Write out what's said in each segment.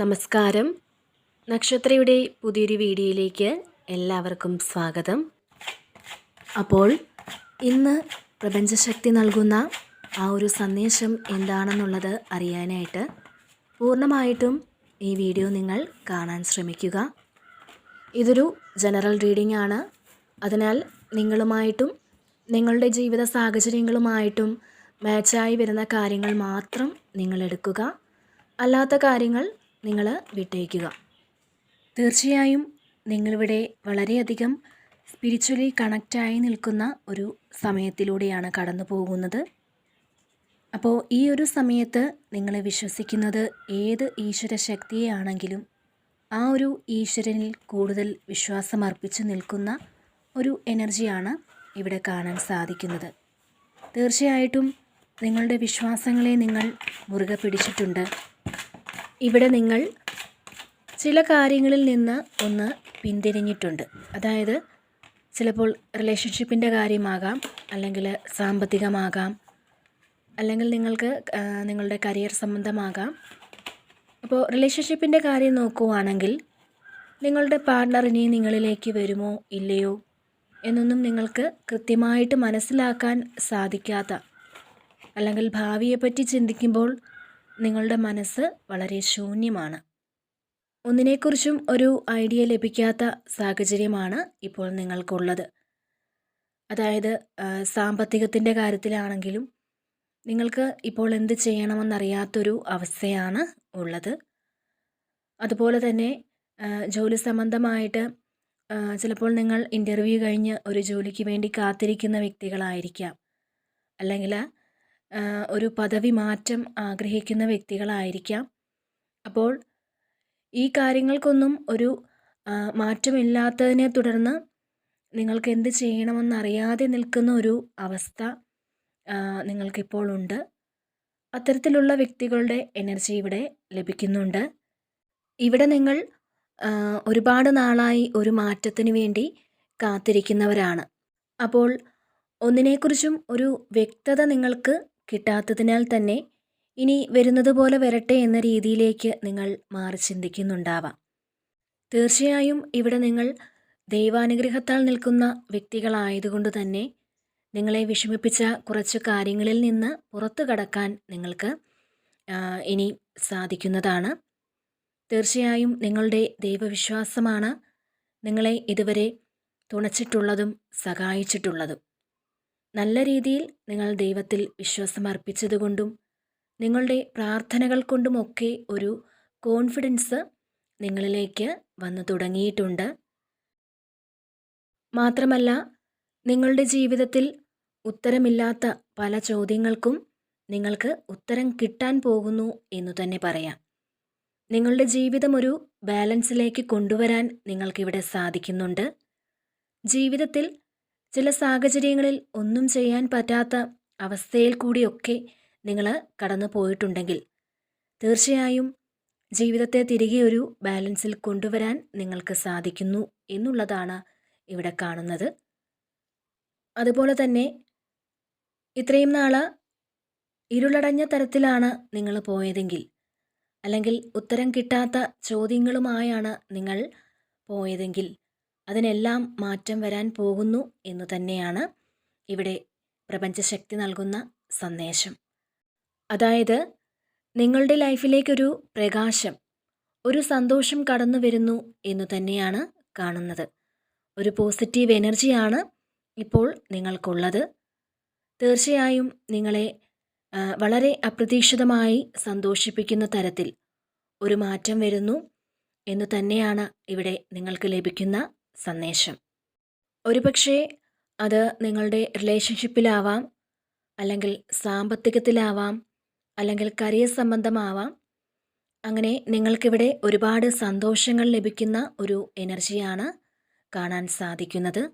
നമസ്കാരം. നക്ഷത്രയുടെ പുതിയൊരു വീഡിയോയിലേക്ക് എല്ലാവർക്കും സ്വാഗതം. അപ്പോൾ ഇന്ന് പ്രപഞ്ചശക്തി നൽകുന്ന ആ ഒരു സന്ദേശം എന്താണെന്നുള്ളത് അറിയാനായിട്ട് പൂർണമായിട്ടും ഈ വീഡിയോ നിങ്ങൾ കാണാൻ ശ്രമിക്കുക. ഇതൊരു ജനറൽ റീഡിംഗ് ആണ്. അതിനാൽ നിങ്ങളുമായിട്ടും നിങ്ങളുടെ ജീവിത സാഹചര്യങ്ങളുമായിട്ടും മാച്ചായി വരുന്ന കാര്യങ്ങൾ മാത്രം നിങ്ങൾ എടുക്കുക. അല്ലാത്ത കാര്യങ്ങൾ നിങ്ങൾ വിട്ടേക്കുക. തീർച്ചയായും നിങ്ങളിവിടെ വളരെയധികം സ്പിരിച്വലി കണക്റ്റായി നിൽക്കുന്ന ഒരു സമയത്തിലൂടെയാണ് കടന്നു പോകുന്നത്. അപ്പോൾ ഈ ഒരു സമയത്ത് നിങ്ങൾ വിശ്വസിക്കുന്നത് ഏത് ഈശ്വര ശക്തിയാണെങ്കിലും ആ ഒരു ഈശ്വരനിൽ കൂടുതൽ വിശ്വാസം അർപ്പിച്ച് നിൽക്കുന്ന ഒരു എനർജിയാണ് ഇവിടെ കാണാൻ സാധിക്കുന്നത്. തീർച്ചയായിട്ടും നിങ്ങളുടെ വിശ്വാസങ്ങളെ നിങ്ങൾ മുറുകെ പിടിച്ചിട്ടുണ്ട്. ഇവിടെ നിങ്ങൾ ചില കാര്യങ്ങളിൽ നിന്ന് ഒന്ന് പിന്തിരിഞ്ഞിട്ടുണ്ട്. അതായത് ചിലപ്പോൾ റിലേഷൻഷിപ്പിന്റെ കാര്യമാകാം അല്ലെങ്കിൽ സാമ്പത്തികമാകാം അല്ലെങ്കിൽ നിങ്ങൾക്ക് നിങ്ങളുടെ കരിയർ സംബന്ധമാകാം. അപ്പോൾ റിലേഷൻഷിപ്പിന്റെ കാര്യം നോക്കുവാണെങ്കിൽ നിങ്ങളുടെ പാർട്ണർ ഇനി നിങ്ങളിലേക്ക് വരുമോ ഇല്ലയോ എന്നൊന്നും നിങ്ങൾക്ക് കൃത്യമായിട്ട് മനസ്സിലാക്കാൻ സാധിക്കാത്ത അല്ലെങ്കിൽ ഭാവിയെപ്പറ്റി ചിന്തിക്കുമ്പോൾ നിങ്ങളുടെ മനസ്സ് വളരെ ശൂന്യമാണ്. ഒന്നിനെക്കുറിച്ചും ഒരു ഐഡിയ ലഭിക്കാത്ത സാഹചര്യമാണ് ഇപ്പോൾ നിങ്ങൾക്കുള്ളത്. അതായത് സാമ്പത്തികത്തിന്റെ കാര്യത്തിലാണെങ്കിലും നിങ്ങൾക്ക് ഇപ്പോൾ എന്ത് ചെയ്യണമെന്നറിയാത്തൊരു അവസ്ഥയാണ് ഉള്ളത്. അതുപോലെ തന്നെ ജോലി സംബന്ധമായിട്ട് ചിലപ്പോൾ നിങ്ങൾ ഇന്റർവ്യൂ കഴിഞ്ഞ് ഒരു ജോലിക്ക് വേണ്ടി കാത്തിരിക്കുന്ന വ്യക്തികളായിരിക്കാം. അല്ലെങ്കിൽ ഒരു പദവി മാറ്റം ആഗ്രഹിക്കുന്ന വ്യക്തികളായിരിക്കാം. അപ്പോൾ ഈ കാര്യങ്ങൾക്കൊന്നും ഒരു മാറ്റമില്ലാത്തതിനെ തുടർന്ന് നിങ്ങൾക്ക് എന്ത് ചെയ്യണമെന്നറിയാതെ നിൽക്കുന്ന ഒരു അവസ്ഥ നിങ്ങൾക്കിപ്പോൾ ഉണ്ട്. അത്തരത്തിലുള്ള വ്യക്തികളുടെ എനർജി ഇവിടെ ലഭിക്കുന്നുണ്ട്. ഇവിടെ നിങ്ങൾ ഒരുപാട് നാളായി ഒരു മാറ്റത്തിന് വേണ്ടി കാത്തിരിക്കുന്നവരാണ്. അപ്പോൾ ഒന്നിനെക്കുറിച്ചും ഒരു വ്യക്തത നിങ്ങൾക്ക് കിട്ടാത്തതിനാൽ തന്നെ ഇനി വരുന്നത് പോലെ വരട്ടെ എന്ന രീതിയിലേക്ക് നിങ്ങൾ മാറി ചിന്തിക്കുന്നുണ്ടാവാം. തീർച്ചയായും ഇവിടെ നിങ്ങൾ ദൈവാനുഗ്രഹത്താൽ നിൽക്കുന്ന വ്യക്തികളായതുകൊണ്ട് തന്നെ നിങ്ങളെ വിഷമിപ്പിച്ച കുറച്ച് കാര്യങ്ങളിൽ നിന്ന് പുറത്തു കടക്കാൻ നിങ്ങൾക്ക് ഇനി സാധിക്കുന്നതാണ്. തീർച്ചയായും നിങ്ങളുടെ ദൈവവിശ്വാസമാണ് നിങ്ങളെ ഇതുവരെ തുണച്ചിട്ടുള്ളതും സഹായിച്ചിട്ടുള്ളതും. നല്ല രീതിയിൽ നിങ്ങൾ ദൈവത്തിൽ വിശ്വാസം അർപ്പിച്ചതുകൊണ്ടും നിങ്ങളുടെ പ്രാർത്ഥനകൾ കൊണ്ടുമൊക്കെ ഒരു കോൺഫിഡൻസ് നിങ്ങളിലേക്ക് വന്നു തുടങ്ങിയിട്ടുണ്ട്. മാത്രമല്ല നിങ്ങളുടെ ജീവിതത്തിൽ ഉത്തരമില്ലാത്ത പല ചോദ്യങ്ങൾക്കും നിങ്ങൾക്ക് ഉത്തരം കിട്ടാൻ പോകുന്നു എന്നു തന്നെ പറയാം. നിങ്ങളുടെ ജീവിതം ഒരു ബാലൻസിലേക്ക് കൊണ്ടുവരാൻ നിങ്ങൾക്കിവിടെ സാധിക്കുന്നുണ്ട്. ജീവിതത്തിൽ ചില സാഹചര്യങ്ങളിൽ ഒന്നും ചെയ്യാൻ പറ്റാത്ത അവസ്ഥയിൽ കൂടിയൊക്കെ നിങ്ങൾ കടന്നു പോയിട്ടുണ്ടെങ്കിൽ തീർച്ചയായും ജീവിതത്തെ തിരികെ ഒരു ബാലൻസിൽ കൊണ്ടുവരാൻ നിങ്ങൾക്ക് സാധിക്കുന്നു എന്നുള്ളതാണ് ഇവിടെ കാണുന്നത്. അതുപോലെ തന്നെ ഇത്രയും നാൾ ഇരുളടഞ്ഞ തരത്തിലാണ് നിങ്ങൾ പോയതെങ്കിൽ അല്ലെങ്കിൽ ഉത്തരം കിട്ടാത്ത ചോദ്യങ്ങളുമായാണ് നിങ്ങൾ പോയതെങ്കിൽ അതിനെല്ലാം മാറ്റം വരാൻ പോകുന്നു എന്ന് തന്നെയാണ് ഇവിടെ പ്രപഞ്ചശക്തി നൽകുന്ന സന്ദേശം. അതായത് നിങ്ങളുടെ ലൈഫിലേക്കൊരു പ്രകാശം ഒരു സന്തോഷം കടന്നു വരുന്നു എന്ന് തന്നെയാണ് കാണുന്നത്. ഒരു പോസിറ്റീവ് എനർജിയാണ് ഇപ്പോൾ നിങ്ങൾക്കുള്ളത്. തീർച്ചയായും നിങ്ങളെ വളരെ അപ്രതീക്ഷിതമായി സന്തോഷിപ്പിക്കുന്ന തരത്തിൽ ഒരു മാറ്റം വരുന്നു എന്ന് തന്നെയാണ് ഇവിടെ നിങ്ങൾക്ക് ലഭിക്കുന്ന സന്ദേശം. ഒരുപക്ഷേ അത് നിങ്ങളുടെ റിലേഷൻഷിപ്പിലാവാം അല്ലെങ്കിൽ സാമ്പത്തികത്തിലാവാം അല്ലെങ്കിൽ കരിയർ സംബന്ധമാവാം. അങ്ങനെ നിങ്ങൾക്കിവിടെ ഒരുപാട് സന്തോഷങ്ങൾ ലഭിക്കുന്ന ഒരു എനർജിയാണ് കാണാൻ സാധിക്കുന്നത്.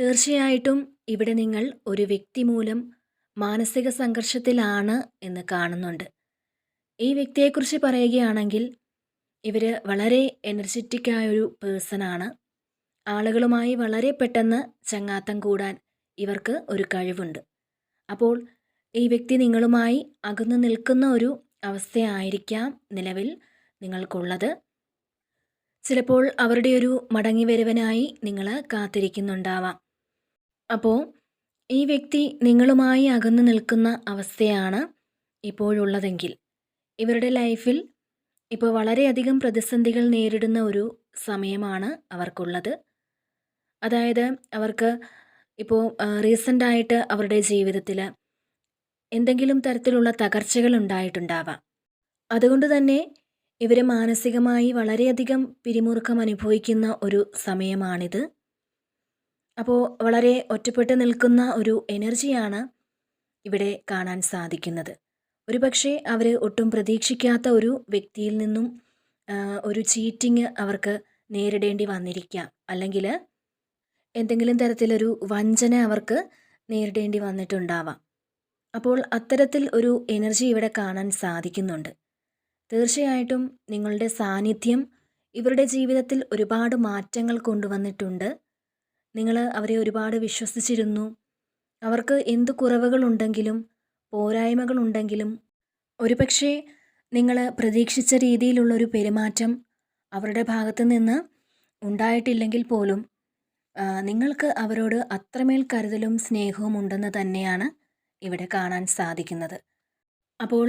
തീർച്ചയായിട്ടും ഇവിടെ നിങ്ങൾ ഒരു വ്യക്തി മൂലം മാനസിക സംഘർഷത്തിലാണ് എന്ന് കാണുന്നുണ്ട്. ഈ വ്യക്തിയെക്കുറിച്ച് പറയുകയാണെങ്കിൽ ഇവർ വളരെ എനർജറ്റിക് ആയൊരു പേഴ്സണാണ്. ആളുകളുമായി വളരെ പെട്ടെന്ന് ചങ്ങാത്തം കൂടാൻ ഇവർക്ക് ഒരു കഴിവുണ്ട്. അപ്പോൾ ഈ വ്യക്തി നിങ്ങളുമായി അകന്നു നിൽക്കുന്ന ഒരു അവസ്ഥയായിരിക്കാം നിലവിൽ നിങ്ങൾക്കുള്ളത്. ചിലപ്പോൾ അവരുടെ ഒരു മടങ്ങി വരവനായി നിങ്ങൾ കാത്തിരിക്കുന്നുണ്ടാവാം. അപ്പോൾ ഈ വ്യക്തി നിങ്ങളുമായി അകന്നു നിൽക്കുന്ന അവസ്ഥയാണ് ഇപ്പോഴുള്ളതെങ്കിൽ. ഇവരുടെ ലൈഫിൽ ഇപ്പോൾ വളരെയധികം പ്രതിസന്ധികൾ നേരിടുന്ന ഒരു സമയമാണ് അവർക്കുള്ളത്. അതായത് അവർക്ക് ഇപ്പോൾ റീസെന്റായിട്ട് അവരുടെ ജീവിതത്തിൽ എന്തെങ്കിലും തരത്തിലുള്ള തകർച്ചകൾ ഉണ്ടായിട്ടുണ്ടാവാം. അതുകൊണ്ട് തന്നെ ഇവർ മാനസികമായി വളരെയധികം പിരിമുറുക്കം അനുഭവിക്കുന്ന ഒരു സമയമാണിത്. അപ്പോൾ വളരെ ഒറ്റപ്പെട്ട് നിൽക്കുന്ന ഒരു എനർജിയാണ് ഇവിടെ കാണാൻ സാധിക്കുന്നത്. ഒരു പക്ഷേ അവർ ഒട്ടും പ്രതീക്ഷിക്കാത്ത ഒരു വ്യക്തിയിൽ നിന്നും ഒരു ചീറ്റിങ് അവർക്ക് നേരിടേണ്ടി വന്നിരിക്കാം. അല്ലെങ്കിൽ എന്തെങ്കിലും തരത്തിലൊരു വഞ്ചന അവർക്ക് നേരിടേണ്ടി വന്നിട്ടുണ്ടാവാം. അപ്പോൾ അത്തരത്തിൽ ഒരു എനർജി ഇവിടെ കാണാൻ സാധിക്കുന്നുണ്ട്. തീർച്ചയായിട്ടും നിങ്ങളുടെ സാന്നിധ്യം ഇവരുടെ ജീവിതത്തിൽ ഒരുപാട് മാറ്റങ്ങൾ കൊണ്ടുവന്നിട്ടുണ്ട്. നിങ്ങൾ അവരെ ഒരുപാട് വിശ്വസിച്ചിരുന്നു. അവർക്ക് എന്ത് കുറവുകളുണ്ടെങ്കിലും പോരായ്മകളുണ്ടെങ്കിലും ഒരുപക്ഷെ നിങ്ങൾ പ്രതീക്ഷിച്ച രീതിയിലുള്ളൊരു പെരുമാറ്റം അവരുടെ ഭാഗത്തു നിന്ന് ഉണ്ടായിട്ടില്ലെങ്കിൽ പോലും നിങ്ങൾക്ക് അവരോട് അത്രമേൽ കരുതലും സ്നേഹവും ഉണ്ടെന്ന് തന്നെയാണ് ഇവിടെ കാണാൻ സാധിക്കുന്നത്. അപ്പോൾ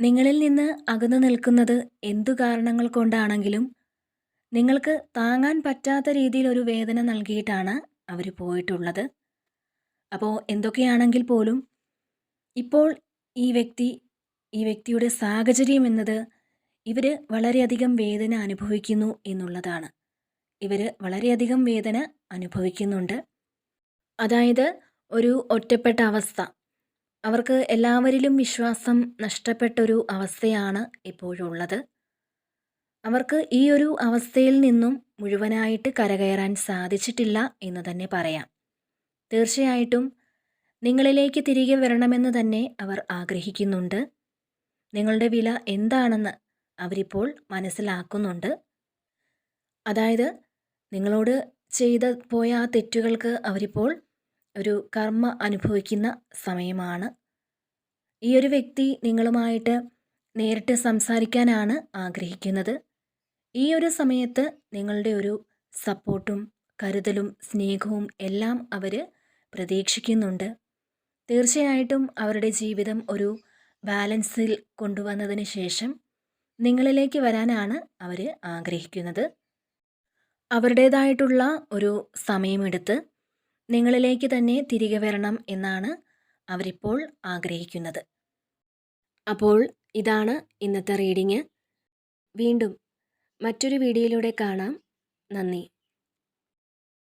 നിങ്ങളിൽ നിന്ന് അകന്നു നിൽക്കുന്നത് എന്തു കാരണങ്ങൾ കൊണ്ടാണെങ്കിലും നിങ്ങൾക്ക് താങ്ങാൻ പറ്റാത്ത രീതിയിൽ ഒരു വേദന നൽകിയിട്ടാണ് അവർ പോയിട്ടുള്ളത്. അപ്പോൾ എന്തൊക്കെയാണെങ്കിൽ പോലും ഇപ്പോൾ ഈ വ്യക്തി ഈ വ്യക്തിയുടെ സാഹചര്യം എന്നത് ഇവർ വളരെയധികം വേദന അനുഭവിക്കുന്നു എന്നുള്ളതാണ്. ഇവർ വളരെയധികം വേദന അനുഭവിക്കുന്നുണ്ട്. അതായത് ഒരു ഒറ്റപ്പെട്ട അവസ്ഥ. അവർക്ക് എല്ലാവരിലും വിശ്വാസം നഷ്ടപ്പെട്ടൊരു അവസ്ഥയാണ് ഇപ്പോഴുള്ളത്. അവർക്ക് ഈ ഒരു അവസ്ഥയിൽ നിന്നും മുഴുവനായിട്ട് കരകയറാൻ സാധിച്ചിട്ടില്ല എന്ന് തന്നെ പറയാം. തീർച്ചയായിട്ടും നിങ്ങളിലേക്ക് തിരികെ വരണമെന്ന് തന്നെ അവർ ആഗ്രഹിക്കുന്നുണ്ട്. നിങ്ങളുടെ വില എന്താണെന്ന് അവരിപ്പോൾ മനസ്സിലാക്കുന്നുണ്ട്. അതായത് നിങ്ങളോട് ചെയ്ത പോയ ആ തെറ്റുകൾക്ക് അവരിപ്പോൾ ഒരു കർമ്മ അനുഭവിക്കുന്ന സമയമാണ്. ഈ ഒരു വ്യക്തി നിങ്ങളുമായിട്ട് നേരിട്ട് സംസാരിക്കാനാണ് ആഗ്രഹിക്കുന്നത്. ഈ ഒരു സമയത്ത് നിങ്ങളുടെ ഒരു സപ്പോർട്ടും കരുതലും സ്നേഹവും എല്ലാം അവർ പ്രതീക്ഷിക്കുന്നുണ്ട്. തീർച്ചയായിട്ടും അവരുടെ ജീവിതം ഒരു ബാലൻസിൽ കൊണ്ടുവന്നതിന് ശേഷം നിങ്ങളിലേക്ക് വരാനാണ് അവർ ആഗ്രഹിക്കുന്നത്. അവരുടേതായിട്ടുള്ള ഒരു സമയമെടുത്ത് നിങ്ങളിലേക്ക് തന്നെ തിരികെ വരണം എന്നാണ് അവരിപ്പോൾ ആഗ്രഹിക്കുന്നത്. അപ്പോൾ ഇതാണ് ഇന്നത്തെ റീഡിങ്. വീണ്ടും മറ്റൊരു വീഡിയോയിലൂടെ കാണാം. നന്ദി.